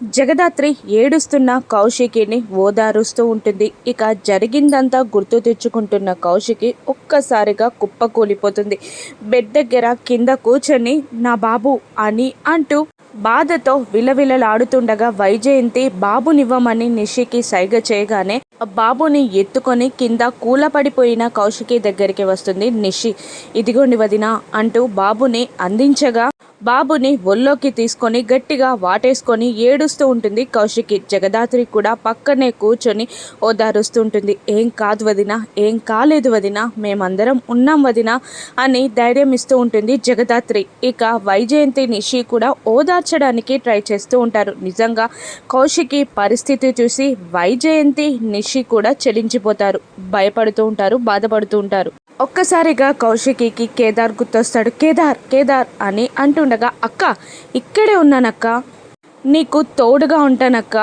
జగదాత్రి ఏడుస్తున్న కౌశికిని ఓదారుస్తూ ఉంటుంది. ఇక జరిగిందంతా గుర్తు తెచ్చుకుంటున్న కౌశికి ఒక్కసారిగా కుప్పకూలిపోతుంది బెడ్ దగ్గర కింద కూర్చొని నా బాబు అని అంటూ బాధతో విలవిలలాడుతుండగా వైజయంతి బాబునివ్వమని నిషికి సైగ చేయగానే బాబుని ఎత్తుకొని కింద కూలపడిపోయిన కౌశికి దగ్గరికి వస్తుంది నిషి. ఇదిగోండి వదిన అంటూ బాబుని అందించగా బాబుని ఒళ్ళోకి తీసుకొని గట్టిగా వాటేసుకొని ఏడుస్తూ ఉంటుంది. కౌశికి జగదాత్రి కూడా పక్కనే కూర్చొని ఓదారుస్తూ ఉంటుంది ఏం కాదు వదిన ఏం కాలేదు వదిన మేమందరం ఉన్నాం వదిన అని ధైర్యం ఇస్తూ ఉంటుంది జగదాత్రి. ఇక వైజయంతి నిషి కూడా ఓదార్చడానికి ట్రై చేస్తూ ఉంటారు. నిజంగా కౌశికి పరిస్థితి చూసి వైజయంతి నిషి కూడా చెలించిపోతారు. భయపడుతూ ఉంటారు బాధపడుతూ ఉంటారు. ఒక్కసారిగా కౌశికికి కేదార్ గుర్తొస్తాడు. కేదార్ కేదార్ అని అంటుండగా అక్క ఇక్కడే ఉన్నానక్క. నీకు తోడుగా ఉంటానక్క.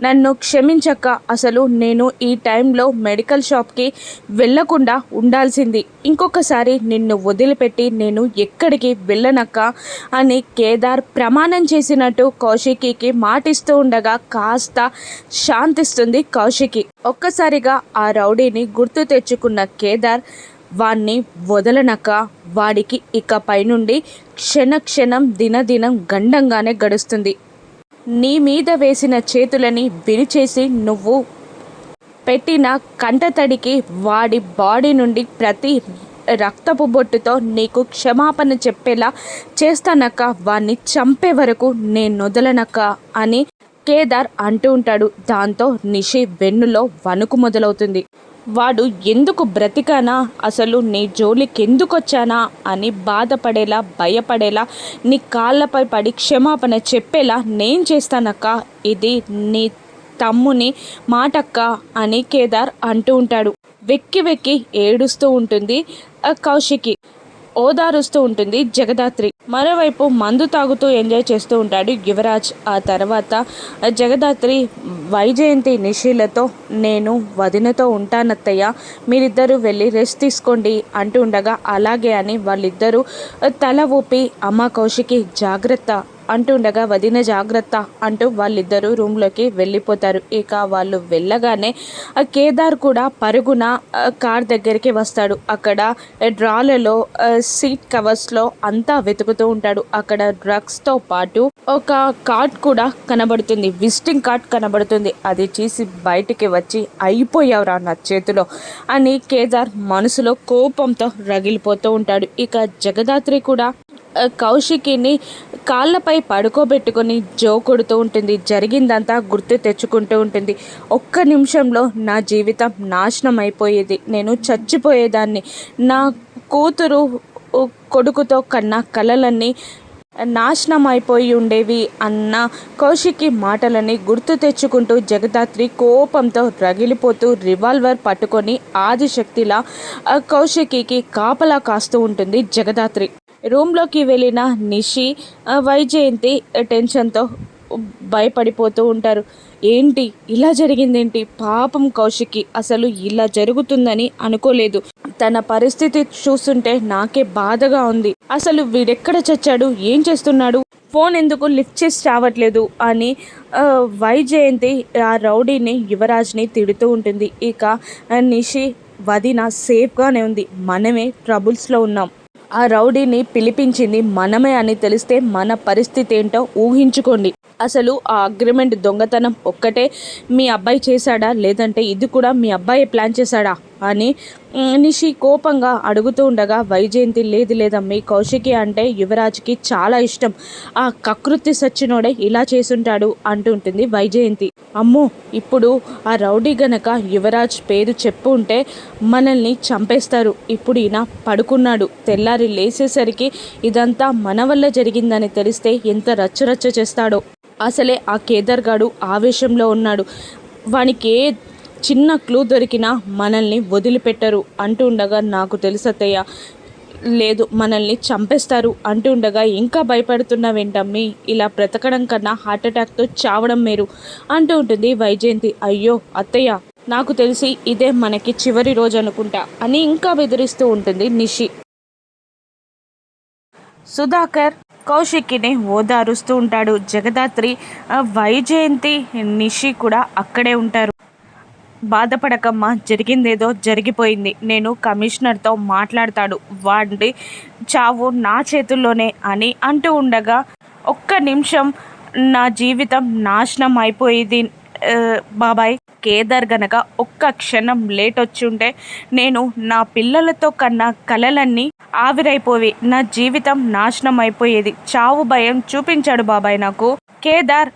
నన్ను క్షమించక్క. అసలు నేను ఈ టైంలో మెడికల్ షాప్కి వెళ్ళకుండా ఉండాల్సింది. ఇంకొకసారి నిన్ను వదిలిపెట్టి నేను ఎక్కడికి వెళ్ళనక్క అని కేదార్ ప్రమాణం చేసినట్టు కౌశికికి మాటిస్తూ ఉండగా కాస్త శాంతిస్తుంది కౌశికి. ఒక్కసారిగా ఆ రౌడీని గుర్తు తెచ్చుకున్న కేదార్ వాణ్ణి వదలనక వాడికి ఇక పైనుండి క్షణక్షణం దినదినం గండంగానే గడుస్తుంది. నీ మీద వేసిన చేతులని విరిచేసి నువ్వు పెట్టిన కంటతడికి వాడి బాడీ నుండి ప్రతి రక్తపు బొట్టుతో నీకు క్షమాపణ చెప్పేలా చేస్తానక్క. వాణ్ణి చంపే వరకు నేను వదలనక్క అని కేదార్ అంటూ ఉంటాడు. దాంతో నిషి వెన్నులో వణుకు మొదలవుతుంది. వాడు ఎందుకు బ్రతికానా? అసలు నీ జోలికెందుకొచ్చానా? వచ్చానా అని బాధపడేలా భయపడేలా నీ కాళ్ళపై పడి క్షమాపణ చెప్పేలా నేను చేస్తానక్క. ఇది నీ తమ్ముని మాటక్క అని కేదార్ అంటూ ఉంటాడు. వెక్కి వెక్కి ఏడుస్తూ ఉంటుంది కౌశికి. ఓదారుస్తూ ఉంటుంది జగదాత్రి. మరోవైపు మందు తాగుతూ ఎంజాయ్ చేస్తూ ఉంటాడు యువరాజ్. ఆ తర్వాత జగదాత్రి వైజయంతి నిషిలతో నేను వదినతో ఉంటానత్తయ్య. మీరిద్దరూ వెళ్ళి రెస్ట్ తీసుకోండి అంటూ ఉండగా అలాగే అని వాళ్ళిద్దరూ తల ఊపి అమ్మ కౌశికి జాగ్రత్త అంటుండగా వదిన జాగ్రత్త అంటూ వాళ్ళిద్దరూ రూమ్లోకి వెళ్ళిపోతారు. ఇక వాళ్ళు వెళ్ళగానే కేదార్ కూడా పరుగున కార్ దగ్గరికి వస్తాడు. అక్కడ డ్రాలలో సీట్ కవర్స్లో అంతా వెతుకుతూ ఉంటాడు. అక్కడ డ్రగ్స్తో పాటు ఒక కార్డ్ కూడా కనబడుతుంది. విజిటింగ్ కార్డ్ కనబడుతుంది. అది చూసి బయటికి వచ్చి అయిపోయావురా నా చేతిలో అని కేదార్ మనసులో కోపంతో రగిలిపోతూ ఉంటాడు. ఇక జగదాత్రి కూడా కౌశికిని కాళ్ళపై పడుకోబెట్టుకొని జో కొడుతూ ఉంటుంది. జరిగిందంతా గుర్తు తెచ్చుకుంటూ ఉంటుంది. ఒక్క నిమిషంలో నా జీవితం నాశనం అయిపోయేది. నేను చచ్చిపోయేదాన్ని. నా కూతురు కొడుకుతో కన్నా కలలన్నీ నాశనం అయిపోయి ఉండేవి అన్న కౌశికి మాటలని గుర్తు తెచ్చుకుంటూ జగదాత్రి కోపంతో రగిలిపోతూ రివాల్వర్ పట్టుకొని ఆదిశక్తిలా కౌశికి కాపలా కాస్తూ ఉంటుంది జగదాత్రి. రూమ్లోకి వెళ్ళిన నిషి వైజయంతి టెన్షన్తో భయపడిపోతూ ఉంటారు. ఏంటి? ఇలా జరిగిందేంటి? పాపం కౌశికి అసలు ఇలా జరుగుతుందని అనుకోలేదు. తన పరిస్థితి చూస్తుంటే నాకే బాధగా ఉంది. అసలు వీడెక్కడ చచ్చాడు? ఏం చేస్తున్నాడు? ఫోన్ ఎందుకు లిఫ్ట్ చేసి రావట్లేదు? అని వైజయంతి ఆ రౌడీని యువరాజ్ని తిడుతూ ఉంటుంది. ఇక నిషి వదిన సేఫ్గానే ఉంది. మనమే ట్రబుల్స్లో ఉన్నాం. ఆ రౌడీని పిలిపించింది మనమే అని తెలిస్తే మన పరిస్థితి ఏంటో ఊహించుకోండి. అసలు ఆ అగ్రిమెంట్ దొంగతనం ఒక్కటే మీ అబ్బాయి చేశాడా? లేదంటే ఇది కూడా మీ అబ్బాయి ప్లాన్ చేశాడా? అని నిషి కోపంగా అడుగుతూ ఉండగా వైజయంతి లేదు లేదమ్మి కౌశికి అంటే యువరాజ్కి చాలా ఇష్టం. ఆ కకృతి సచ్చినోడే ఇలా చేసుంటాడు అంటుంటుంది వైజయంతి. అమ్మో ఇప్పుడు ఆ రౌడీ గనక యువరాజ్ పేరు చెప్పు ఉంటే మనల్ని చంపేస్తారు. ఇప్పుడు ఈయన పడుకున్నాడు. తెల్లారి లేసేసరికి ఇదంతా మన వల్ల జరిగిందని తెలిస్తే ఎంత రచ్చరచ్చ చేస్తాడో. అసలే ఆ కేదార్ గాడు ఆవేశంలో ఉన్నాడు. వానికి ఏ చిన్న క్లూ దొరికినా మనల్ని వదిలిపెట్టరు అంటూ ఉండగా నాకు తెలుసత్తయ్య లేదు మనల్ని చంపేస్తారు అంటూ ఉండగా ఇంకా భయపడుతున్నావేంటమ్మి ఇలా బ్రతకడం కన్నా హార్ట్అటాక్తో చావడం మేరు అంటూ ఉంటుంది వైజయంతి. అయ్యో అత్తయ్య నాకు తెలిసి ఇదే మనకి చివరి రోజు అనుకుంటా అని ఇంకా బెదిరిస్తూ ఉంటుంది నిషి. సుధాకర్ కౌశిక్కిని ఓదారుస్తూ ఉంటాడు. జగదాత్రి వైజయంతి నిషి కూడా అక్కడే ఉంటారు. బాధపడకమ్మా జరిగిందేదో జరిగిపోయింది. నేను కమిషనర్తో మాట్లాడతాడు. వాడి చావు నా చేతుల్లోనే అని అంటూ ఉండగా ఒక్క నిమిషం నా జీవితం నాశనం అయిపోయేది. బాబాయ్ కేదార్ గనక ఒక్క క్షణం లేట్ వచ్చి ఉంటే నేను నా పిల్లలతో కన్నా కలలన్నీ ఆవిరైపోయి నా జీవితం నాశనం అయిపోయేది చావు భయం చూపించాడు బాబాయ్ నాకు. కేదార్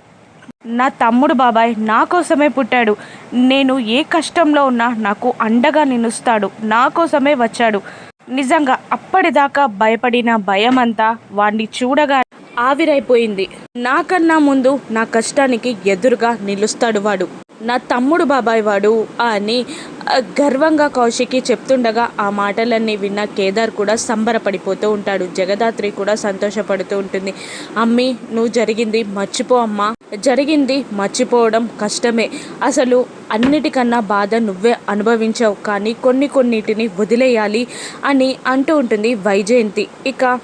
నా తమ్ముడు బాబాయ్ నా కోసమే పుట్టాడు. నేను ఏ కష్టంలో ఉన్నా నాకు అండగా నిలుస్తాడు. నా కోసమే వచ్చాడు. నిజంగా అప్పటిదాకా భయపడిన భయమంతా వాడిని చూడగా ఆవిరైపోయింది. నాకన్నా ముందు నా కష్టానికి ఎదురుగా నిలుస్తాడు వాడు. నా తమ్ముడు బాబాయ్ వాడు అని గర్వంగా కౌశికి చెప్తుండగా ఆ మాటలన్నీ విన్న కేదార్ కూడా సంబరపడిపోతూ ఉంటాడు. జగదాత్రి కూడా సంతోషపడుతూ ఉంటుంది. అమ్మి నువ్వు జరిగింది మర్చిపో అమ్మా. జరిగింది మర్చిపోవడం కష్టమే. అసలు అన్నిటికన్నా బాధ నువ్వే అనుభవించావు. కానీ కొన్ని కొన్నిటిని వదిలేయాలి అని అంటూ ఉంటుంది వైజయంతి. ఇక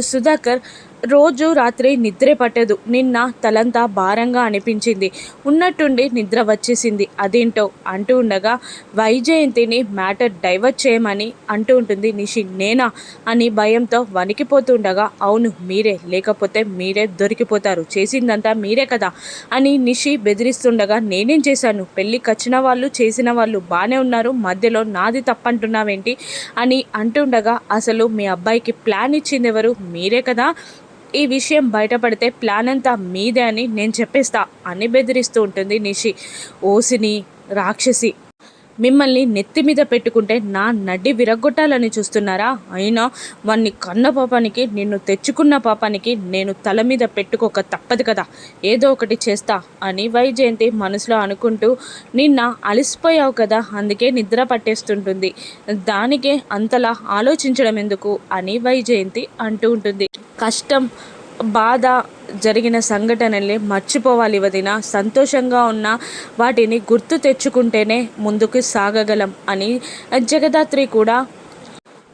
సుధాకర్ రోజు రాత్రి నిద్రే పట్టదు. నిన్న తలంతా భారంగా అనిపించింది. ఉన్నట్టుండి నిద్ర వచ్చేసింది. అదేంటో అంటూ ఉండగా వైజయంతిని మ్యాటర్ డైవర్ట్ చేయమని అంటూ ఉంటుంది నిషి. నేనా? అని భయంతో వణికిపోతుండగా అవును మీరే. లేకపోతే మీరే దొరికిపోతారు. చేసిందంతా మీరే కదా? అని నిషి బెదిరిస్తుండగా నేనేం చేశాను? పెళ్ళికి వచ్చిన వాళ్ళు చేసిన వాళ్ళు బాగానే ఉన్నారు. మధ్యలో నాది తప్పంటున్నావేంటి? అని అంటుండగా అసలు మీ అబ్బాయికి ప్లాన్ ఇచ్చింది ఎవరు మీరే కదా? ఈ విషయం బయటపడితే ప్లాన్ అంతా మీదే అని నేను చెప్పేస్తా అని బెదిరిస్తూ ఉంటుంది నిషి. ఓసిని రాక్షసి. మిమ్మల్ని నెత్తి మీద పెట్టుకుంటే నా నడ్డి విరగొట్టాలని చూస్తున్నారా? అయినా వాణ్ణి కన్న పాపానికి నిన్ను తెచ్చుకున్న పాపానికి నేను తల మీద పెట్టుకోక తప్పదు కదా. ఏదో ఒకటి చేస్తా అని వైజయంతి మనసులో అనుకుంటూ నిన్న అలసిపోయావు కదా అందుకే నిద్ర పట్టేస్తుంటుంది. దానికే అంతలా ఆలోచించడం ఎందుకు? అని వైజయంతి అంటూ ఉంటుంది. కష్టం బాధ జరిగిన సంఘటనల్ని మర్చిపోవాలి వదిన. సంతోషంగా ఉన్న వాటిని గుర్తు తెచ్చుకుంటేనే ముందుకు సాగగలం అని జగదాత్రి కూడా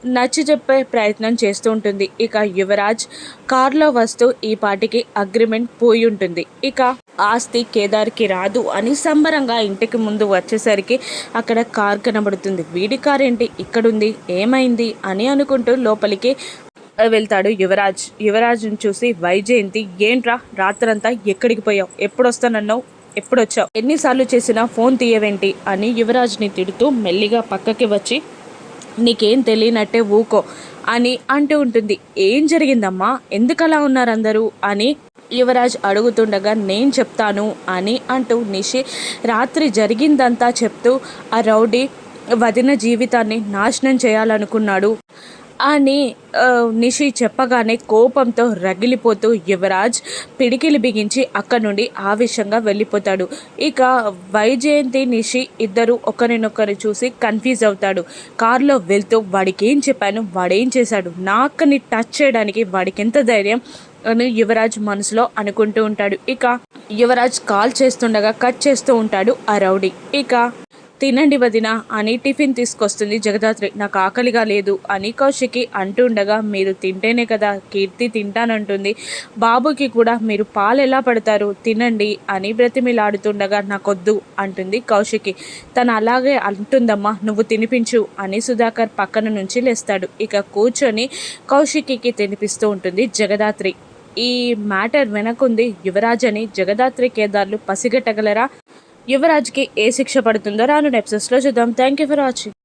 నచ్చి చెప్పే ప్రయత్నం చేస్తూ ఉంటుంది. ఇక యువరాజ్ కారులో వస్తూ ఈ పాటికి అగ్రిమెంట్ పోయి ఉంటుంది. ఇక ఆస్తి కేదార్కి రాదు అని సంబరంగా ఇంటికి ముందు వచ్చేసరికి అక్కడ కార్ కనబడుతుంది. వీడి కార్ ఏంటి? ఇక్కడుంది. ఏమైంది? అని అనుకుంటూ లోపలికి వెళ్తాడు యువరాజ్. యువరాజ్ని చూసి వైజయంతి ఏంట్రా? రాత్రంతా ఎక్కడికి పోయావు? ఎప్పుడు వస్తానన్నావు ఎప్పుడు వచ్చావు ఎన్నిసార్లు చేసినా ఫోన్ తీయవేంటి? అని యువరాజ్ని తిడుతూ మెల్లిగా పక్కకి వచ్చి నీకేం తెలియనట్టే ఊకో అని అంటూ ఉంటుంది. ఏం జరిగిందమ్మా? ఎందుకలా ఉన్నారందరూ? ఉన్నారు అందరూ అని యువరాజ్ అడుగుతుండగా నేను చెప్తాను అని అంటూ నిషి రాత్రి జరిగిందంతా చెప్తూ ఆ రౌడీ వదిన జీవితాన్ని నాశనం చేయాలనుకున్నాడు. అని నిషి చెప్పగానే కోపంతో రగిలిపోతూ యువరాజ్ పిడికిలి బిగించి అక్కడి నుండి ఆవేశంగా వెళ్ళిపోతాడు. ఇక వైజయంతి నిషి ఇద్దరు ఒకరినొకరు చూసి కన్ఫ్యూజ్ అవుతాడు. కారులో వెళ్తూ వాడికి ఏం చెప్పాను వాడేం చేశాడు నాకని టచ్ చేయడానికి వాడికి ఎంత ధైర్యం అని యువరాజ్ మనసులో అనుకుంటూ ఉంటాడు. ఇక యువరాజ్ కాల్ చేస్తుండగా కట్ చేస్తూ ఉంటాడు ఆ రౌడీ. ఇక తినండి వదిన అని టిఫిన్ తీసుకొస్తుంది జగదాత్రి. నాకు ఆకలిగా లేదు అని కౌశికి అంటుండగా మీరు తింటేనే కదా కీర్తి తింటానంటుంది. బాబుకి కూడా మీరు పాలు ఎలా పడతారు తినండి అని బ్రతిమిలాడుతుండగా నాకొద్దు అంటుంది కౌశికి. తను అలాగే అంటుందమ్మా నువ్వు తినిపించు అని సుధాకర్ పక్కన నుంచి లేస్తాడు. ఇక కూర్చొని కౌశికి తినిపిస్తూ ఉంటుంది జగదాత్రి. ఈ మ్యాటర్ వెనకుంది యువరాజ్ అని జగదాత్రి కేదార్లు పసిగట్టగలరా? యువరాజ్కి ఏ శిక్ష పడుతుందో రాను ఎపిసోడ్స్లో చూద్దాం. Thank you for watching